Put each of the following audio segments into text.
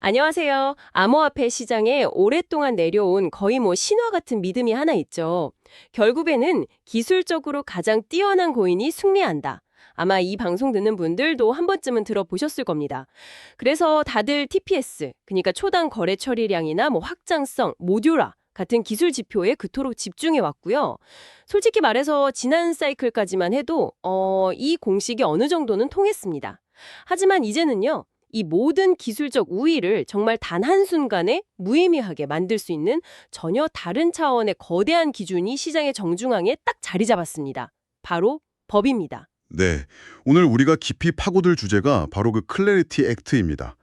안녕하세요. 암호화폐 시장에 오랫동안 내려온 거의 뭐 신화 같은 믿음이 하나 있죠. 결국에는 기술적으로 가장 뛰어난 고인이 승리한다. 아마 이 방송 듣는 분들도 한 번쯤은 들어보셨을 겁니다. 그래서 다들 TPS, 그러니까 초당 거래 처리량이나 뭐 확장성, 모듈화 같은 기술 지표에 그토록 집중해 왔고요. 솔직히 말해서 지난 사이클까지만 해도 어, 이 공식이 어느 정도는 통했습니다. 하지만 이제는요. 이 모든 기술적 우위를 정말 단 한순간에 무의미하게 만들 수 있는 전혀 다른 차원의 거대한 기준이 시장의 정중앙에 딱 자리 잡았습니다. 바로 법입니다. 네, 오늘 우리가 깊이 파고들 주제가 바로 그 클래리티 액트입니다.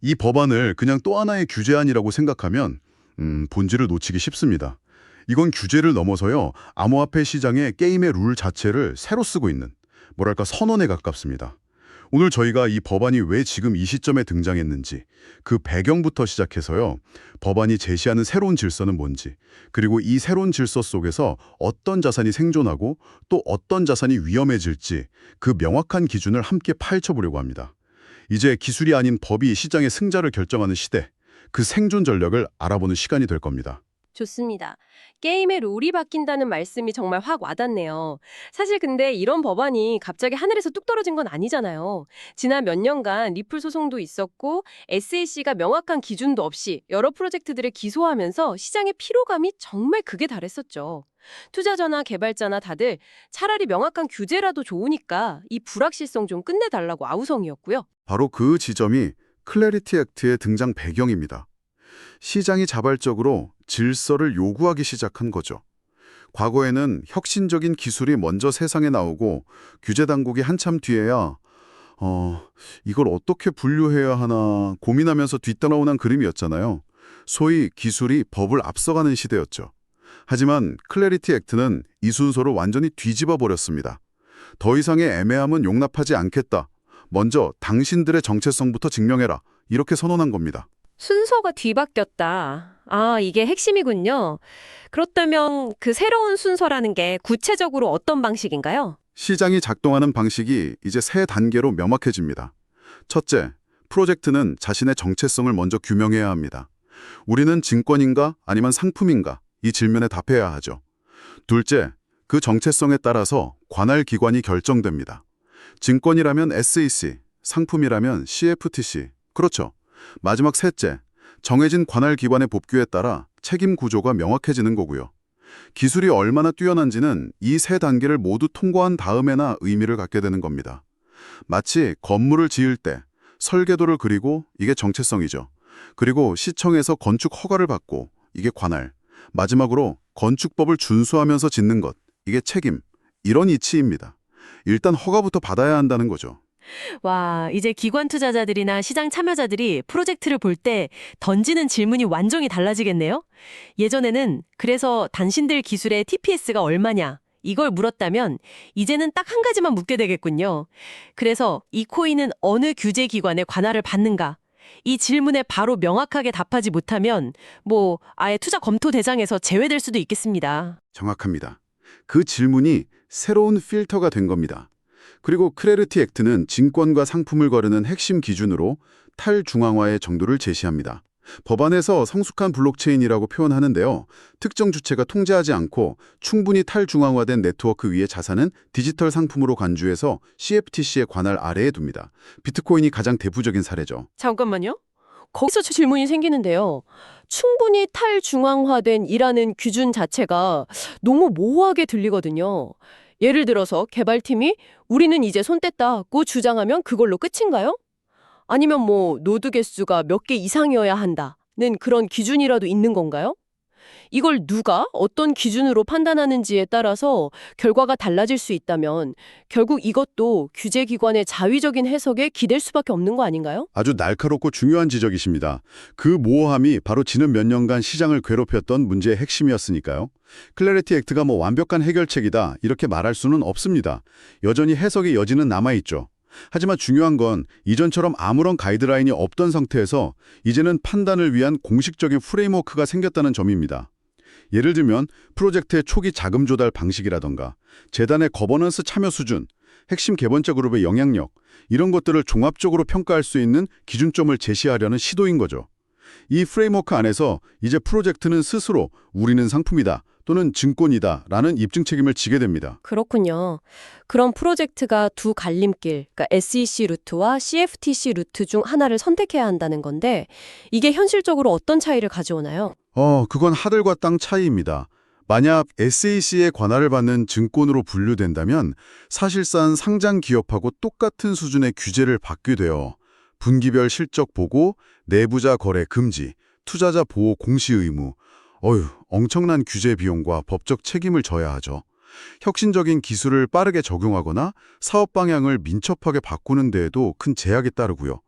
이 법안을 그냥 또 하나의 규제안이라고 생각하면 음, 본질을 놓치기 쉽습니다. 이건 규제를 넘어서요. 암호화폐 시장의 게임의 룰 자체를 새로 쓰고 있는 뭐랄까 선언에 가깝습니다. 오늘 저희가 이 법안이 왜 지금 이 시점에 등장했는지 그 배경부터 시작해서요. 법안이 제시하는 새로운 질서는 뭔지 그리고 이 새로운 질서 속에서 어떤 자산이 생존하고 또 어떤 자산이 위험해질지 그 명확한 기준을 함께 파헤쳐보려고 합니다. 이제 기술이 아닌 법이 시장의 승자를 결정하는 시대, 그 생존 전략을 알아보는 시간이 될 겁니다. 좋습니다. 게임의 룰이 바뀐다는 말씀이 정말 확 와닿네요. 사실 근데 이런 법안이 갑자기 하늘에서 뚝 떨어진 건 아니잖아요. 지난 몇 년간 리플 소송도 있었고 SEC가 명확한 기준도 없이 여러 프로젝트들을 기소하면서 시장의 피로감이 정말 극에 달했었죠. 투자자나 개발자나 다들 차라리 명확한 규제라도 좋으니까 이 불확실성 좀 끝내달라고 아우성이었고요. 바로 그 지점이 클래리티 액트의 등장 배경입니다. 시장이 자발적으로 질서를 요구하기 시작한 거죠. 과거에는 혁신적인 기술이 먼저 세상에 나오고 규제 당국이 한참 뒤에야 어, 이걸 어떻게 분류해야 하나 고민하면서 뒤따라오는 그림이었잖아요. 소위 기술이 법을 앞서가는 시대였죠. 하지만 클래리티 액트는 이 순서를 완전히 뒤집어 버렸습니다. 더 이상의 애매함은 용납하지 않겠다. 먼저 당신들의 정체성부터 증명해라. 이렇게 선언한 겁니다. 순서가 뒤바뀌었다. 아, 이게 핵심이군요. 그렇다면 그 새로운 순서라는 게 구체적으로 어떤 방식인가요? 시장이 작동하는 방식이 이제 세 단계로 명확해집니다. 첫째, 프로젝트는 자신의 정체성을 먼저 규명해야 합니다. 우리는 증권인가 아니면 상품인가 이 질문에 답해야 하죠. 둘째, 그 정체성에 따라서 관할 기관이 결정됩니다. 증권이라면 SEC, 상품이라면 CFTC. 그렇죠. 마지막 셋째, 정해진 관할 기관의 법규에 따라 책임 구조가 명확해지는 거고요. 기술이 얼마나 뛰어난지는 이 세 단계를 모두 통과한 다음에나 의미를 갖게 되는 겁니다. 마치 건물을 지을 때 설계도를 그리고 이게 정체성이죠. 그리고 시청에서 건축 허가를 받고 이게 관할. 마지막으로 건축법을 준수하면서 짓는 것. 이게 책임. 이런 이치입니다. 일단 허가부터 받아야 한다는 거죠. 와, 이제 기관 투자자들이나 시장 참여자들이 프로젝트를 볼 때 던지는 질문이 완전히 달라지겠네요? 예전에는 그래서 당신들 기술의 TPS가 얼마냐? 이걸 물었다면 이제는 딱 한 가지만 묻게 되겠군요. 그래서 이 코인은 어느 규제 기관의 관할을 받는가? 이 질문에 바로 명확하게 답하지 못하면 뭐 아예 투자 검토 대상에서 제외될 수도 있겠습니다. 정확합니다. 그 질문이 새로운 필터가 된 겁니다. 그리고 크레르티 액트는 증권과 상품을 거르는 핵심 기준으로 탈중앙화의 정도를 제시합니다. 법안에서 성숙한 블록체인이라고 표현하는데요. 특정 주체가 통제하지 않고 충분히 탈중앙화된 네트워크 위의 자산은 디지털 상품으로 간주해서 CFTC의 관할 아래에 둡니다. 비트코인이 가장 대표적인 사례죠. 잠깐만요. 거기서 질문이 생기는데요. 충분히 탈중앙화된 이라는 기준 자체가 너무 모호하게 들리거든요. 예를 들어서 개발팀이 우리는 이제 손 뗐다고 주장하면 그걸로 끝인가요? 아니면 뭐 노드 개수가 몇 개 이상이어야 한다는 그런 기준이라도 있는 건가요? 이걸 누가 어떤 기준으로 판단하는지에 따라서 결과가 달라질 수 있다면 결국 이것도 규제기관의 자위적인 해석에 기댈 수밖에 없는 거 아닌가요? 아주 날카롭고 중요한 지적이십니다. 그 모호함이 바로 지난 몇 년간 시장을 괴롭혔던 문제의 핵심이었으니까요. 클래리티 액트가 뭐 완벽한 해결책이다 이렇게 말할 수는 없습니다. 여전히 해석의 여지는 남아있죠. 하지만 중요한 건 이전처럼 아무런 가이드라인이 없던 상태에서 이제는 판단을 위한 공식적인 프레임워크가 생겼다는 점입니다. 예를 들면 프로젝트의 초기 자금 조달 방식이라던가 재단의 거버넌스 참여 수준, 핵심 개번자 그룹의 영향력, 이런 것들을 종합적으로 평가할 수 있는 기준점을 제시하려는 시도인 거죠. 이 프레임워크 안에서 이제 프로젝트는 스스로 우리는 상품이다 또는 증권이다 라는 입증 책임을 지게 됩니다. 그렇군요. 그럼 프로젝트가 두 갈림길, 그러니까 SEC 루트와 CFTC 루트 중 하나를 선택해야 한다는 건데 이게 현실적으로 어떤 차이를 가져오나요? 어, 그건 하늘과 땅 차이입니다. 만약 SAC의 관할을 받는 증권으로 분류된다면 사실상 상장 기업하고 똑같은 수준의 규제를 받게 돼요. 분기별 실적 보고, 내부자 거래 금지, 투자자 보호 공시 의무. 어휴, 엄청난 규제 비용과 법적 책임을 져야 하죠. 혁신적인 기술을 빠르게 적용하거나 사업 방향을 민첩하게 바꾸는 데에도 큰 제약이 따르고요.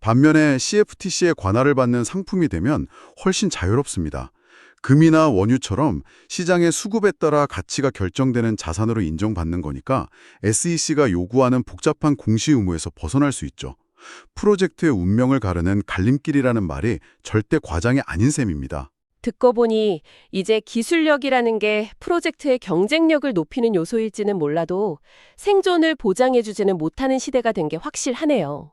반면에 CFTC의 관할을 받는 상품이 되면 훨씬 자유롭습니다. 금이나 원유처럼 시장의 수급에 따라 가치가 결정되는 자산으로 인정받는 거니까 SEC가 요구하는 복잡한 공시 의무에서 벗어날 수 있죠. 프로젝트의 운명을 가르는 갈림길이라는 말이 절대 과장이 아닌 셈입니다. 듣고 보니 이제 기술력이라는 게 프로젝트의 경쟁력을 높이는 요소일지는 몰라도 생존을 보장해주지는 못하는 시대가 된 게 확실하네요.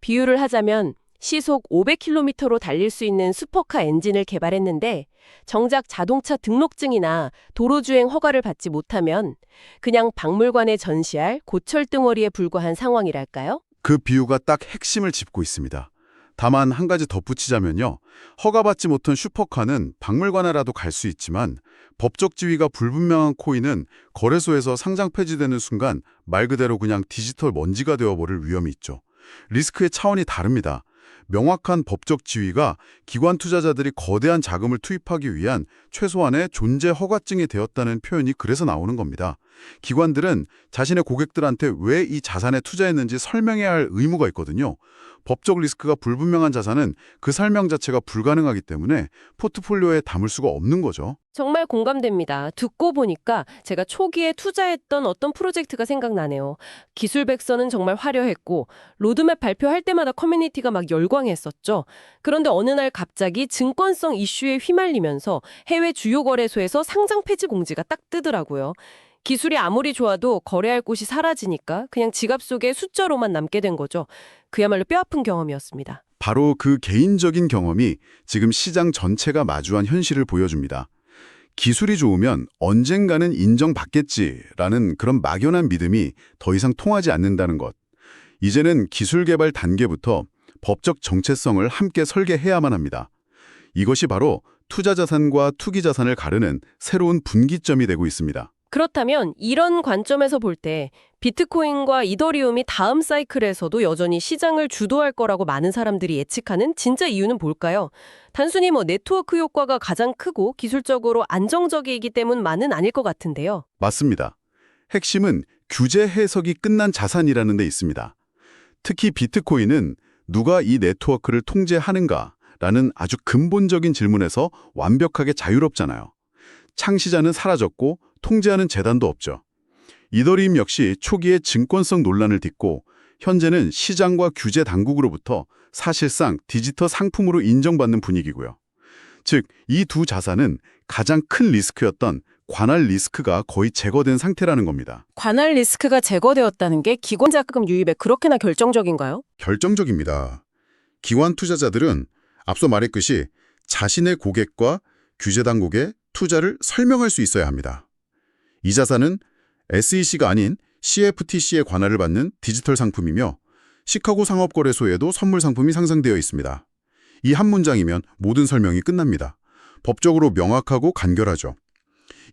비유를 하자면 시속 500km로 달릴 수 있는 슈퍼카 엔진을 개발했는데 정작 자동차 등록증이나 도로주행 허가를 받지 못하면 그냥 박물관에 전시할 고철 덩어리에 불과한 상황이랄까요? 그 비유가 딱 핵심을 짚고 있습니다. 다만 한 가지 덧붙이자면요. 허가받지 못한 슈퍼카는 박물관에라도 갈 수 있지만 법적 지위가 불분명한 코인은 거래소에서 상장 폐지되는 순간 말 그대로 그냥 디지털 먼지가 되어버릴 위험이 있죠. 리스크의 차원이 다릅니다. 명확한 법적 지위가 기관 투자자들이 거대한 자금을 투입하기 위한 최소한의 존재 허가증이 되었다는 표현이 그래서 나오는 겁니다. 기관들은 자신의 고객들한테 왜 이 자산에 투자했는지 설명해야 할 의무가 있거든요. 법적 리스크가 불분명한 자산은 그 설명 자체가 불가능하기 때문에 포트폴리오에 담을 수가 없는 거죠. 정말 공감됩니다. 듣고 보니까 제가 초기에 투자했던 어떤 프로젝트가 생각나네요. 기술 백서는 정말 화려했고 로드맵 발표할 때마다 커뮤니티가 막 열광했었죠. 그런데 어느 날 갑자기 증권성 이슈에 휘말리면서 해외 주요 거래소에서 상장 폐지 공지가 딱 뜨더라고요. 기술이 아무리 좋아도 거래할 곳이 사라지니까 그냥 지갑 속에 숫자로만 남게 된 거죠. 그야말로 뼈아픈 경험이었습니다. 바로 그 개인적인 경험이 지금 시장 전체가 마주한 현실을 보여줍니다. 기술이 좋으면 언젠가는 인정받겠지라는 그런 막연한 믿음이 더 이상 통하지 않는다는 것. 이제는 기술 개발 단계부터 법적 정체성을 함께 설계해야만 합니다. 이것이 바로 투자 자산과 투기 자산을 가르는 새로운 분기점이 되고 있습니다. 그렇다면 이런 관점에서 볼 때 비트코인과 이더리움이 다음 사이클에서도 여전히 시장을 주도할 거라고 많은 사람들이 예측하는 진짜 이유는 뭘까요? 단순히 뭐 네트워크 효과가 가장 크고 기술적으로 안정적이기 때문만은 아닐 것 같은데요. 맞습니다. 핵심은 규제 해석이 끝난 자산이라는 데 있습니다. 특히 비트코인은 누가 이 네트워크를 통제하는가라는 아주 근본적인 질문에서 완벽하게 자유롭잖아요. 창시자는 사라졌고 통제하는 재단도 없죠. 이더리움 역시 초기에 증권성 논란을 딛고 현재는 시장과 규제 당국으로부터 사실상 디지털 상품으로 인정받는 분위기고요. 즉, 이 두 자산은 가장 큰 리스크였던 관할 리스크가 거의 제거된 상태라는 겁니다. 관할 리스크가 제거되었다는 게 기관 자금 유입에 그렇게나 결정적인가요? 결정적입니다. 기관 투자자들은 앞서 말했듯이 자신의 고객과 규제 당국에 투자를 설명할 수 있어야 합니다. 이 자산은 SEC가 아닌 CFTC의 관할을 받는 디지털 상품이며 시카고 상업거래소에도 선물 상품이 상장되어 있습니다. 이 한 문장이면 모든 설명이 끝납니다. 법적으로 명확하고 간결하죠.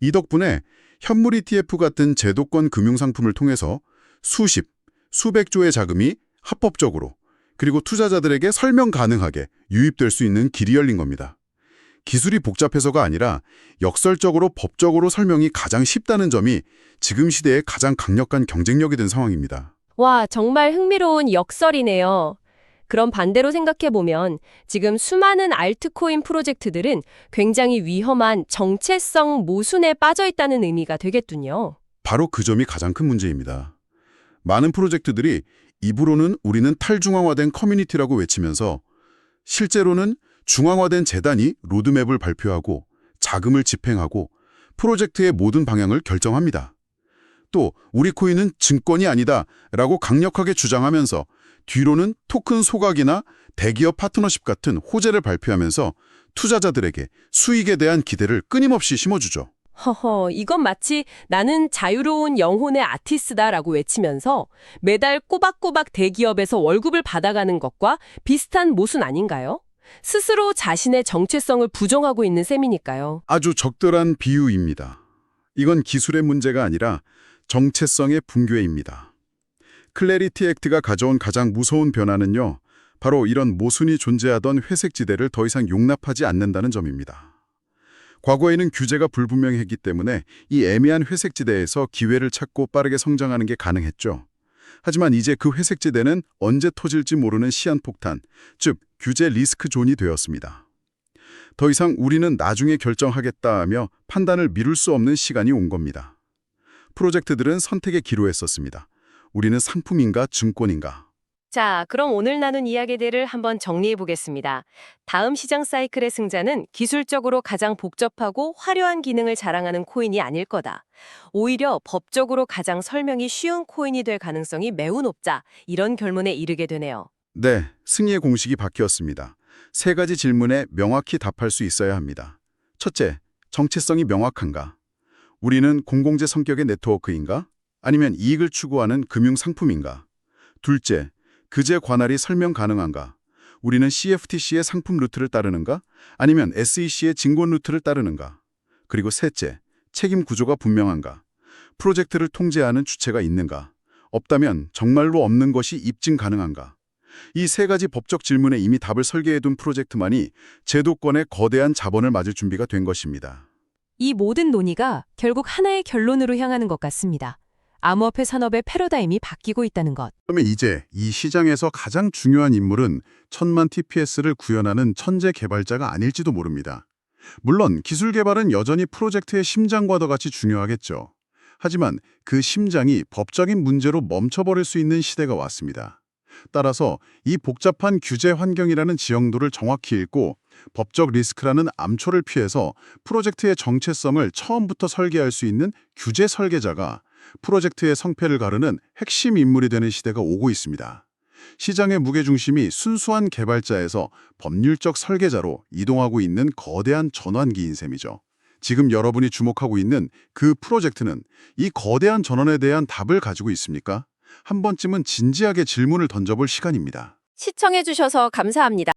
이 덕분에 현물 ETF 같은 제도권 금융상품을 통해서 수십, 수백 조의 자금이 합법적으로 그리고 투자자들에게 설명 가능하게 유입될 수 있는 길이 열린 겁니다. 기술이 복잡해서가 아니라 역설적으로 법적으로 설명이 가장 쉽다는 점이 지금 시대의 가장 강력한 경쟁력이 된 상황입니다. 와, 정말 흥미로운 역설이네요. 그럼 반대로 생각해보면 지금 수많은 알트코인 프로젝트들은 굉장히 위험한 정체성 모순에 빠져 있다는 의미가 되겠군요. 바로 그 점이 가장 큰 문제입니다. 많은 프로젝트들이 입으로는 우리는 탈중앙화된 커뮤니티라고 외치면서 실제로는 중앙화된 재단이 로드맵을 발표하고 자금을 집행하고 프로젝트의 모든 방향을 결정합니다. 또 우리 코인은 증권이 아니다 라고 강력하게 주장하면서 뒤로는 토큰 소각이나 대기업 파트너십 같은 호재를 발표하면서 투자자들에게 수익에 대한 기대를 끊임없이 심어주죠. 허허, 이건 마치 나는 자유로운 영혼의 아티스트다라고 외치면서 매달 꼬박꼬박 대기업에서 월급을 받아가는 것과 비슷한 모순 아닌가요? 스스로 자신의 정체성을 부정하고 있는 셈이니까요. 아주 적절한 비유입니다. 이건 기술의 문제가 아니라 정체성의 붕괴입니다. 클래리티 액트가 가져온 가장 무서운 변화는요. 바로 이런 모순이 존재하던 회색 지대를 더 이상 용납하지 않는다는 점입니다. 과거에는 규제가 불분명했기 때문에 이 애매한 회색 지대에서 기회를 찾고 빠르게 성장하는 게 가능했죠. 하지만 이제 그 회색 지대는 언제 터질지 모르는 시한폭탄, 즉 규제 리스크 존이 되었습니다. 더 이상 우리는 나중에 결정하겠다 하며 판단을 미룰 수 없는 시간이 온 겁니다. 프로젝트들은 선택의 기로에 었습니다 우리는 상품인가 증권인가? 자, 그럼 오늘 나눈 이야기들을 한번 정리해 보겠습니다. 다음 시장 사이클의 승자는 기술적으로 가장 복잡하고 화려한 기능을 자랑하는 코인이 아닐 거다. 오히려 법적으로 가장 설명이 쉬운 코인이 될 가능성이 매우 높자. 이런 결론에 이르게 되네요. 네, 승리의 공식이 바뀌었습니다. 세 가지 질문에 명확히 답할 수 있어야 합니다. 첫째, 정체성이 명확한가? 우리는 공공재 성격의 네트워크인가? 아니면 이익을 추구하는 금융 상품인가? 둘째, 그제 관할이 설명 가능한가? 우리는 CFTC의 상품 루트를 따르는가? 아니면 SEC의 증권 루트를 따르는가? 그리고 셋째, 책임 구조가 분명한가? 프로젝트를 통제하는 주체가 있는가? 없다면 정말로 없는 것이 입증 가능한가? 이 세 가지 법적 질문에 이미 답을 설계해둔 프로젝트만이 제도권의 거대한 자본을 맞을 준비가 된 것입니다. 이 모든 논의가 결국 하나의 결론으로 향하는 것 같습니다. 암호화폐 산업의 패러다임이 바뀌고 있다는 것. 그러면 이제 이 시장에서 가장 중요한 인물은 천만 TPS를 구현하는 천재 개발자가 아닐지도 모릅니다. 물론 기술 개발은 여전히 프로젝트의 심장과도 같이 중요하겠죠. 하지만 그 심장이 법적인 문제로 멈춰버릴 수 있는 시대가 왔습니다. 따라서 이 복잡한 규제 환경이라는 지형도를 정확히 읽고 법적 리스크라는 암초를 피해서 프로젝트의 정체성을 처음부터 설계할 수 있는 규제 설계자가 프로젝트의 성패를 가르는 핵심 인물이 되는 시대가 오고 있습니다. 시장의 무게중심이 순수한 개발자에서 법률적 설계자로 이동하고 있는 거대한 전환기인 셈이죠. 지금 여러분이 주목하고 있는 그 프로젝트는 이 거대한 전환에 대한 답을 가지고 있습니까? 한 번쯤은 진지하게 질문을 던져볼 시간입니다. 시청해 주셔서 감사합니다.